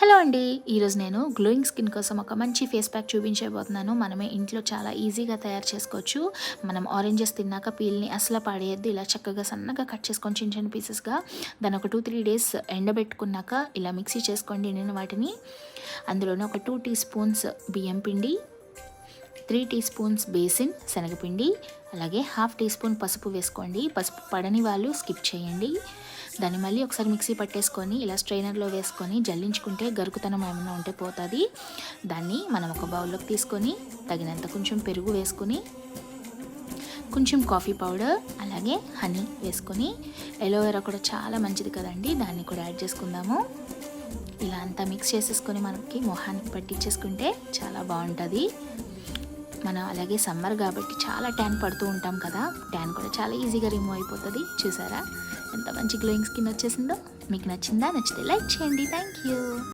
Hello అండి. ఈరోజు నేను గ్లోయింగ్ స్కిన్ కోసం ఒక మంచి ఫేస్ ప్యాక్ చూపించబోతున్నాను. మనమే ఇంట్లో చాలా ఈజీగా తయారు చేసుకోవచ్చు. మనం ఆరెంజెస్ తిన్నాక పీల్ని అసలు పాడేయద్దు. ఇలా చక్కగా సన్నగా కట్ చేసుకొని చిన్న చిన్న పీసెస్గా దాని ఒక టూ త్రీ డేస్ ఎండబెట్టుకున్నాక ఇలా మిక్సీ చేసుకోండి నేను వాటిని. అందులోనే ఒక టూ టీ స్పూన్స్ బియ్యం పిండి త్రీ టీ స్పూన్స్ బేసిన్ శనగపిండి అలాగే హాఫ్ టీ స్పూన్ పసుపు వేసుకోండి. పసుపు పడని వాళ్ళు స్కిప్ చేయండి. దాన్ని మళ్ళీ ఒకసారి మిక్సీ పట్టేసుకొని ఇలా స్ట్రైనర్లో వేసుకొని జల్లించుకుంటే గరుకుతనం ఏమైనా ఉంటే పోతుంది. దాన్ని మనం ఒక బౌల్లోకి తీసుకొని తగినంత కొంచెం పెరుగు వేసుకొని కొంచెం కాఫీ పౌడర్ అలాగే హనీ వేసుకొని ఎలోవెరా కూడా చాలా మంచిది కదండి దాన్ని కూడా యాడ్ చేసుకుందాము. ఇలా అంతా మిక్స్ చేసేసుకొని మనకి మొహానికి పట్టించేసుకుంటే చాలా బాగుంటుంది. మనం అలాగే సమ్మర్ కాబట్టి చాలా ట్యాన్ పడుతూ ఉంటాం కదా. ట్యాన్ కూడా చాలా ఈజీగా రిమూవ్ అయిపోతుంది. చూసారా? ఎంత మంచి గ్లోయింగ్ స్కిన్ వచ్చేసిందో? మీకు నచ్చిందా? నచ్చితే లైక్ చేయండి. Thank you